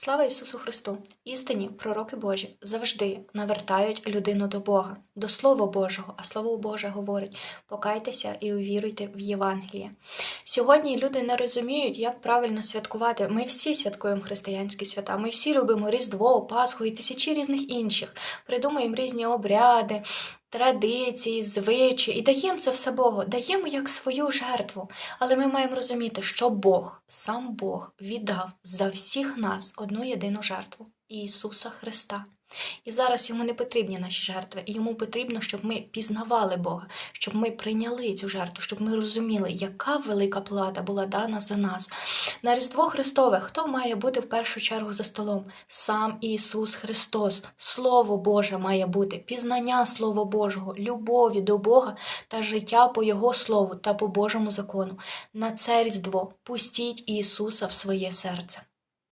Слава Ісусу Христу! Істинні пророки Божі завжди навертають людину до Бога, до Слова Божого, а Слово Боже говорить: покайтеся і увіруйте в Євангеліє. Сьогодні люди не розуміють, як правильно святкувати. Ми всі святкуємо християнські свята, ми всі любимо Різдво, Пасху і тисячі різних інших. Придумуємо різні обряди. Традиції, звичаї, і даємо це все Богу, даємо як свою жертву. Але ми маємо розуміти, що Бог, сам Бог, віддав за всіх нас одну єдину жертву Ісуса Христа. І зараз йому не потрібні наші жертви, йому потрібно, щоб ми пізнавали Бога, щоб ми прийняли цю жертву, щоб ми розуміли, яка велика плата була дана за нас. На Різдво Христове хто має бути в першу чергу за столом? Сам Ісус Христос. Слово Боже має бути, пізнання Слова Божого, любові до Бога та життя по Його Слову та по Божому закону. На це Різдво пустіть Ісуса в своє серце.